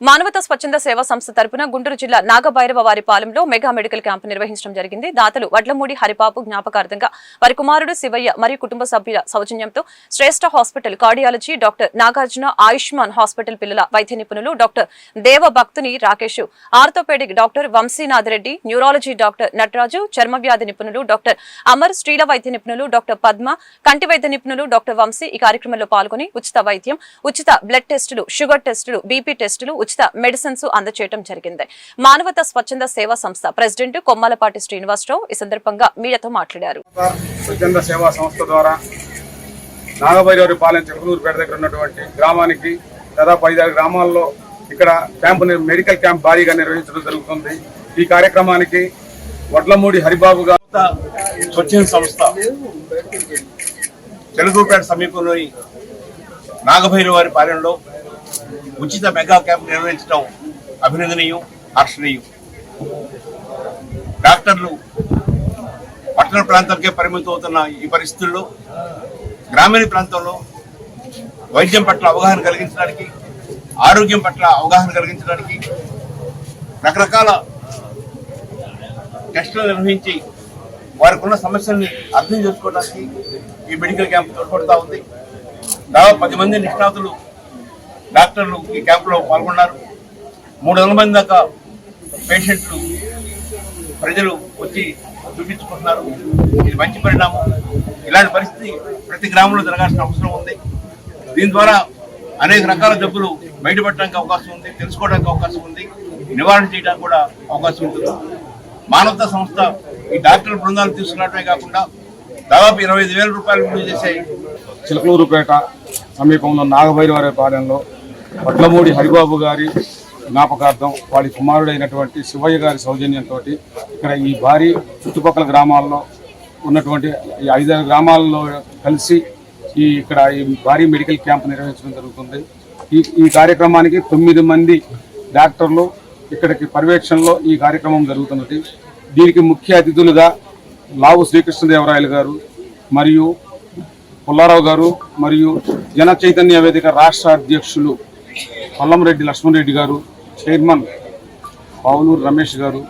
మానవత స్వచ్ఛంద సేవా సంస్థ తరపున గుంటూరు జిల్లా నాగభైరవ వారి పాలెంలో మెగా మెడికల్ క్యాంప్ నిర్వహించడం జరిగింది. దాతలు వడ్లమూడి హరిపాపు జ్ఞాపకార్థంగా వారి కుమారుడు శివయ్య మరియు కుటుంబ సభ్యుల సౌజన్యంతో Shreshta hospital cardiology doctor Nagarjuna Ayushman hospital పిల్లల వైద్య నిపుణులు doctor Deva Bhaktuni Rakesh orthopaedic doctor Vamsinath Reddy neurology doctor Nataraju చర్మ వ్యాధి నిపుణులు డాక్టర్ అమర్ స్త్రీల వైద్య నిపుణులు డాక్టర్ పద్మ కంటి వైద్య నిపుణులు డాక్టర్ వంశీ ఈ కార్యక్రమంలో పాల్గొని ఉచిత వైద్యం ఉచిత బ్లడ్ టెస్టులు షుగర్ టెస్టులు బీపీ టెస్టులు ఉచిత మెడిసిన్స్ అందజేయడం జరిగింది. మానవతా స్వచ్ఛంద సేవా సంస్థ ప్రెసిడెంట్ కొమ్మాలపాటి శ్రీనివాసరావు ఈ సందర్భంగా మీడియాతో మాట్లాడారు. స్వచ్ఛంద సేవా సంస్థ ద్వారా నాగభైరవరి పాలెం చెరుకులూరుపేట దగ్గర ఉన్నటువంటి గ్రామానికి దాదాపు ఐదారు గ్రామాల్లో ఇక్కడ క్యాంపు మెడికల్ క్యాంప్ భారీగా నిర్వహించడం జరుగుతుంది. ఈ కార్యక్రమానికి వడ్లమూడి హరిబాబు గారు స్వచ్ఛంద సంస్థ తెలుగుపేట సమీపంలోని నాగభైరవారి పాలెంలో ఉచిత మెగా క్యాంప్ నిర్వహించడం అభినందనీయం హర్షణీయం. డాక్టర్లు పట్టణ ప్రాంతాలకే పరిమితం అవుతున్న ఈ పరిస్థితుల్లో గ్రామీణ ప్రాంతంలో వైద్యం పట్ల అవగాహన కలిగించడానికి ఆరోగ్యం పట్ల అవగాహన కలిగించడానికి రకరకాల టెస్టులు నిర్వహించి వారికి ఉన్న సమస్యల్ని అర్థం చేసుకోవడానికి ఈ మెడికల్ క్యాంప్ తోడ్పడుతూ ఉంది. దాదాపు పది మంది నిష్ణాతులు డాక్టర్లు ఈ క్యాంపులో పాల్గొన్నారు. మూడు వందల మంది దాకా పేషెంట్లు ప్రజలు వచ్చి చూపించుకుంటున్నారు. ఇది మంచి పరిణామం. ఇలాంటి పరిస్థితి ప్రతి గ్రామంలో జరగాల్సిన అవసరం ఉంది. దీని ద్వారా అనేక రకాల జబ్బులు బయటపడడానికి అవకాశం ఉంది తెలుసుకోవడానికి అవకాశం ఉంది నివారణ చేయడానికి కూడా అవకాశం ఉంటుంది. మానవతా సంస్థ ఈ డాక్టర్ బృందాలు తీసుకున్నట్టే కాకుండా దాదాపు ఇరవై ఐదు వేల రూపాయలు విడుదల చేసే చిలకలూరుపేట సమీపంలో నాగభైరవరి పాలెంలో వడ్లమూడి హరిబాబు గారి జ్ఞాపకార్థం వాడి కుమారుడైనటువంటి శివయ్య గారి సౌజన్యంతో ఇక్కడ ఈ భారీ చుట్టుపక్కల గ్రామాల్లో ఉన్నటువంటి ఈ ఐదారు గ్రామాల్లో కలిసి ఈ ఇక్కడ ఈ భారీ మెడికల్ క్యాంప్ నిర్వహించడం జరుగుతుంది. ఈ ఈ కార్యక్రమానికి తొమ్మిది మంది డాక్టర్లు ఇక్కడికి పర్యవేక్షణలో ఈ కార్యక్రమం జరుగుతున్నది. దీనికి ముఖ్య అతిథులుగా లావు శ్రీకృష్ణదేవరాయలు గారు మరియు పుల్లారావు గారు మరియు జన చైతన్య వేదిక రాష్ట్ర అధ్యక్షులు పల్లంరెడ్డి లక్ష్మణరెడ్డి గారు చైర్మన్ పావులూరు రమేష్ గారు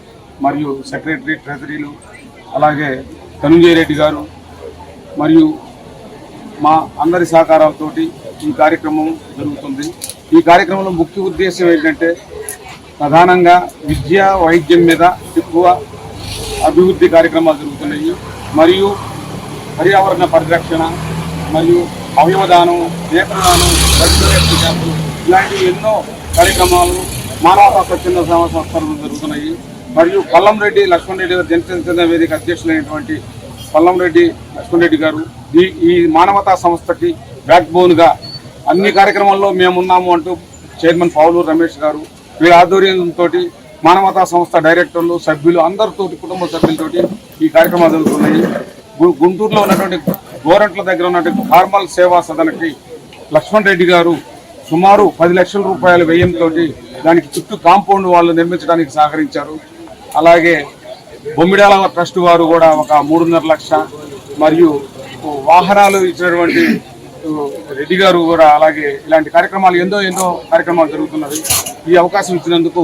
మరియు సెక్రటరీ ట్రెజరీలు అలాగే ధనుంజయ రెడ్డి గారు మరియు మా అందరి సహకారాలతోటి ఈ కార్యక్రమం జరుగుతుంది. ఈ కార్యక్రమంలో ముఖ్య ఉద్దేశం ఏంటంటే ప్రధానంగా విద్య వైద్యం మీద ఎక్కువ అభివృద్ధి కార్యక్రమాలు జరుగుతున్నాయి. మరియు పర్యావరణ పరిరక్షణ మరియు అవయవదానం నేత్రదానం బ్లడ్ ఇలాంటి ఎన్నో కార్యక్రమాలు మానవతా స్వచ్ఛంద సేవా సంస్థలు జరుగుతున్నాయి. మరియు పల్లంరెడ్డి లక్ష్మణ్ రెడ్డి గారు జనసేన వేదిక అధ్యక్షులైనటువంటి పల్లంరెడ్డి లక్ష్మణ్ రెడ్డి గారు ఈ ఈ మానవతా సంస్థకి బ్యాక్ బోన్గా అన్ని కార్యక్రమాల్లో మేమున్నాము అంటూ చైర్మన్ పావులూరు రమేష్ గారు వీరి ఆధ్వర్యంతో మానవతా సంస్థ డైరెక్టర్లు సభ్యులు అందరితోటి కుటుంబ సభ్యులతోటి ఈ కార్యక్రమాలు జరుగుతున్నాయి. గు- గుంటూరులో ఉన్నటువంటి గోరంట్ల దగ్గర ఉన్నటువంటి ఫార్మల్ సేవా సదనకి లక్ష్మణ్ రెడ్డి గారు సుమారు పది లక్షల రూపాయల వ్యయంతో దానికి చుట్టూ కాంపౌండ్ వాళ్ళు నిర్మించడానికి సహకరించారు. అలాగే బొమ్మిడాల ట్రస్ట్ వారు కూడా ఒక మూడున్నర లక్ష మరియు వాహనాలు ఇచ్చినటువంటి రెడ్డి గారు కూడా అలాగే ఇలాంటి కార్యక్రమాలు ఎంతో ఎంతో కార్యక్రమాలు జరుగుతున్నవి. ఈ అవకాశం ఇచ్చినందుకు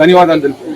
ధన్యవాదాలు తెలుపు